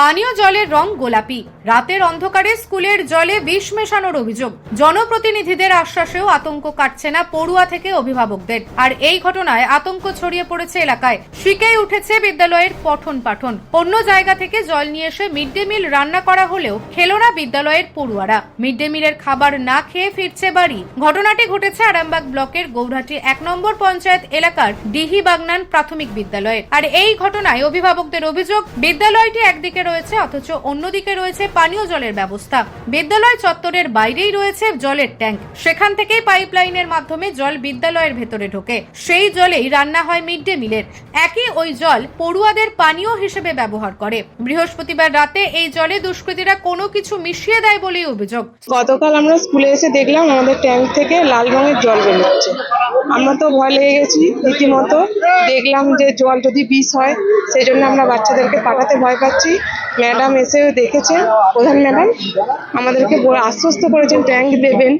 পানীয় জলের রং গোলাপি। রাতের অন্ধকারে স্কুলের জলে বিষ মেশানোর অভিযোগ। জনপ্রতিনিধিদের আশ্বাসেও আতঙ্ক কাটছে না পড়ুয়া থেকে অভিভাবকদের। আর এই ঘটনায় আতঙ্ক ছড়িয়ে পড়েছে এলাকায়। শিকেই উঠেছে বিদ্যালয়ের পঠন পাঠন। অন্য জায়গা থেকে জল নিয়ে এসে মিড ডে মিল রান্না করা হলেও খেলো না বিদ্যালয়ের পড়ুয়ারা। মিড ডে মিলের খাবার না খেয়ে ফিরছে বাড়ি। ঘটনাটি ঘটেছে আরামবাগ ব্লকের গৌরহাটি এক নম্বর পঞ্চায়েত এলাকার ডিহি বাগনান প্রাথমিক বিদ্যালয়ে। আর এই ঘটনায় অভিভাবকদের অভিযোগ, বিদ্যালয়টি একদিকে রয়েছে, অথচ অন্যদিকে রয়েছে পানীয় জলের ব্যবস্থা। বিদ্যালয় চত্বরের বাইরেই রয়েছে জলের ট্যাঙ্ক। সেখান থেকেই পাইপলাইনের মাধ্যমে জল বিদ্যালয়ের ভেতরে ঢোকে। সেই জলেই রান্না হয় মিড ডে মিলের। একই ওই জল পড়ুয়াদের পানীয় হিসেবে ব্যবহার করে। বৃহস্পতিবার রাতে এই জলে দুষ্কৃতীরা কোনো কিছু মিশিয়ে দেয় বলেই অভিযোগ। গতকাল আমরা স্কুলে এসে দেখলাম আমাদের ট্যাঙ্ক থেকে লাল রঙের জল বেরোচ্ছে। আমরা তো ভয় লেগে গেছি। রীতিমতো দেখলাম যে জল যদি বিষ হয়, সেই জন্য আমরা বাচ্চাদেরকে পাঠাতে ভয় পাচ্ছি। ম্যাডাম এসে দেখেছেন, প্রধান ম্যাডাম। আমাদেরকে আশ্বস্ত করেছেন, ট্যাঙ্ক দেবেন।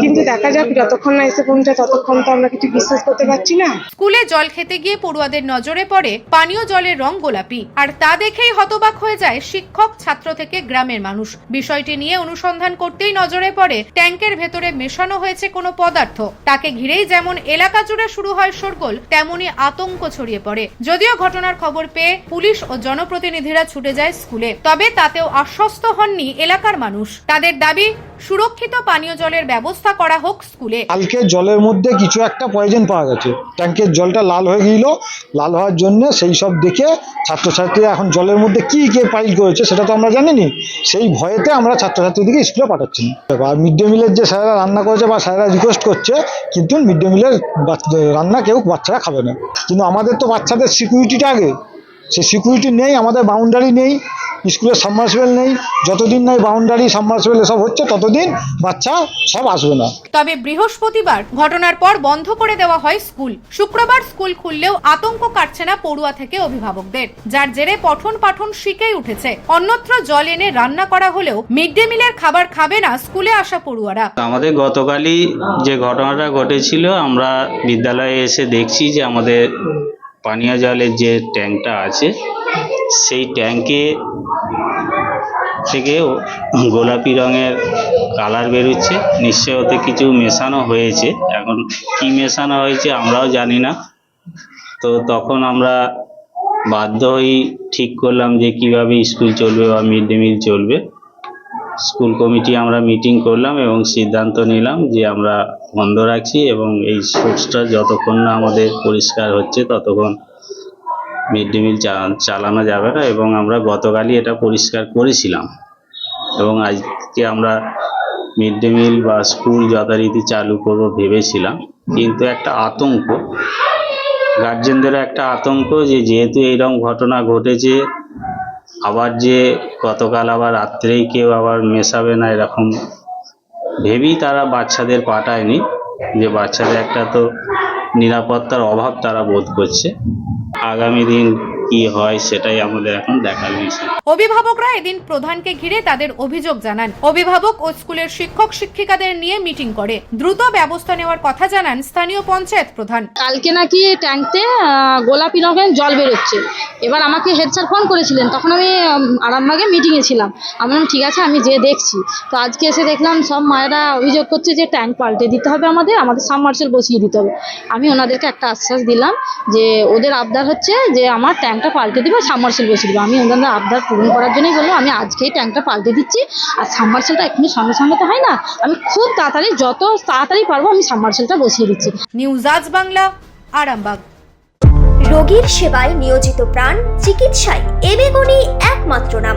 কিন্তু দেখা যাক যতক্ষণ না এসে পৌঁছায় ততক্ষণ তো আমরা কিছু বিশ্বাস করতে পারছি না। স্কুলে জল খেতে গিয়ে পড়ুয়াদের নজরে পড়ে পানীয় জলের রং গোলাপি। আর তা দেখেই হতবাক হয়ে যায় শিক্ষক, ছাত্র থেকে গ্রামের মানুষ। বিষয়টি নিয়ে অনুসন্ধান করতেই নজরে পড়ে, ট্যাঙ্কের ভেতরে মেশানো হয়েছে কোনো পদার্থ। তাকে ঘিরেই যেমন এলাকা জুড়ে শুরু হয় শোরগোল, তেমনি আতঙ্ক ছড়িয়ে পড়ে। যদিও ঘটনার খবর পেয়ে পুলিশ ও জনপ্রতিনিধিরা ছুটে যায় স্কুলে। তবে তাতেও আশ্বস্ত হননি এলাকার মানুষ। তাদের দাবি, সুরক্ষিত পানীয় জলের ব্যবস্থা করা হোক স্কুলে। কালকে জলের মধ্যে কিছু একটা পয়জন পাওয়া গেছে। ট্যাঙ্কের জলটা লাল হয়ে গিয়েছিল লাল হওয়ার জন্য সেই সব দেখে ছাত্রছাত্রীরা এখন জলের মধ্যে কি কে পাইল করেছে সেটা তো আমরা জানিনি। সেই ভয়েতে আমরা ছাত্রছাত্রীদেরকে স্কুলে পাঠাচ্ছি। আর মিড ডে মিলের যে স্যারেরা রান্না করেছে বা স্যারেরা রিকোয়েস্ট করছে, কিন্তু মিড ডে মিলের রান্না কেউ বাচ্চারা খাবে না। কিন্তু আমাদের তো বাচ্চাদের সিকিউরিটিটা আগে। সেই সিকিউরিটি নেই আমাদের বাউন্ডারি নেই স্কুলের সাবমার্সিবল নেই। যতদিন নাই বাউন্ডারি সাবমার্সিবল এসব হচ্ছে ততদিন বাচ্চা সব আসবে না। তবে বৃহস্পতিবার ঘটনার পর বন্ধ করে দেওয়া হয় স্কুল শুক্রবার স্কুল খুললেও আতঙ্ক কাটছে না পড়ুয়া থেকে অভিভাবকদের। যার জেরে পঠন পাঠন শিখেই উঠেছে। অন্যত্র জল এনে রান্না করা হলেও মিড ডে মিলের খাবার খাবে না স্কুলে আসা পড়ুয়ারা। আমাদের গতকালই যে ঘটনাটা ঘটেছিল আমরা বিদ্যালয়ে এসে দেখছি যে আমাদের পানীয় জলের যে ট্যাঙ্কটা আছে, সেই ট্যাঙ্কে থেকেও গোলাপি রঙের কালার বেরোচ্ছে। নিশ্চয় ওতে কিছু মেশানো হয়েছে। এখন কি মেশানো হয়েছে আমরাও জানি না। তো তখন আমরা বাধ্য হয়েই ঠিক করলাম যে কীভাবে স্কুল চলবে বা মিড ডে মিল চলবে। স্কুল কমিটি আমরা মিটিং করলাম এবং সিদ্ধান্ত নিলাম যে আমরা বন্ধ রাখছি এবং এই সোর্সটা যতক্ষণ না আমাদের পরিষ্কার হচ্ছে ততক্ষণ মিড ডে মিল চালানো যাবে না এবং আমরা গতকালই এটা পরিষ্কার করেছিলাম। এবং আজকে আমরা মিড ডে মিল বা স্কুল যথারীতি চালু করব ভেবেছিলাম, কিন্তু একটা আতঙ্ক, গার্জেনদেরও একটা আতঙ্ক যে যেহেতু এইরকম ঘটনা ঘটেছে আবার যে গতকাল আবার রাত্রেই কেউ আবার মেশাবে না এরকম, ভেবেই তারা বাচ্চাদের পাঠায়নি, যে বাচ্চাদের একটা তো নিরাপত্তার অভাব তারা বোধ করছে। আগামী দিন কি হয় সেটাই আমাদের এখন দেখার বিষয় অভিভাবকরা এদিন প্রধানকে ঘিরে তাদের অভিযোগ জানান। অভিভাবক ও স্কুলের শিক্ষক শিক্ষিকাদের নিয়ে মিটিং করে। দ্রুত ব্যবস্থা নেওয়ার কথা জানান স্থানীয় পঞ্চায়েত প্রধান। কালকে নাকি ট্যাঙ্কতে গোলাপি রঙের জল বেরোচ্ছে। এবার আমাকে হেড স্যার ফোন করেছিলেন। তখন আমি আরামবাগে মিটিংয়ে ছিলাম। আমি বললাম ঠিক আছে আমি যেয়ে দেখছি। তো আজকে এসে দেখলাম সব মায়েরা অভিযোগ করছে যে ট্যাঙ্ক পাল্টে দিতে হবে আমাদের আমাদের সাবমার্সেল বসিয়ে দিতে হবে। আমি ওনাদেরকে একটা আশ্বাস দিলাম যে ওদের আবদার হচ্ছে যে আমার ট্যাঙ্কটা পাল্টে দেবো সাবমার্সেল বসে দেবো। আমি ওদের আবদার পূরণ করার জন্যই বললাম আমি আজকেই ট্যাঙ্কটা পাল্টে দিচ্ছি। আর সাবমার্সেলটা এখনই সঙ্গে সঙ্গে তো হয় না আমি খুব তাড়াতাড়ি যত তাড়াতাড়ি পারব আমি সাবমার্সেলটা বসিয়ে দিচ্ছি। নিউজ আজ বাংলা আরামবাগ। রোগীর সেবায় নিয়োজিত প্রাণ চিকিৎসায় এবেগুনি একমাত্র নাম।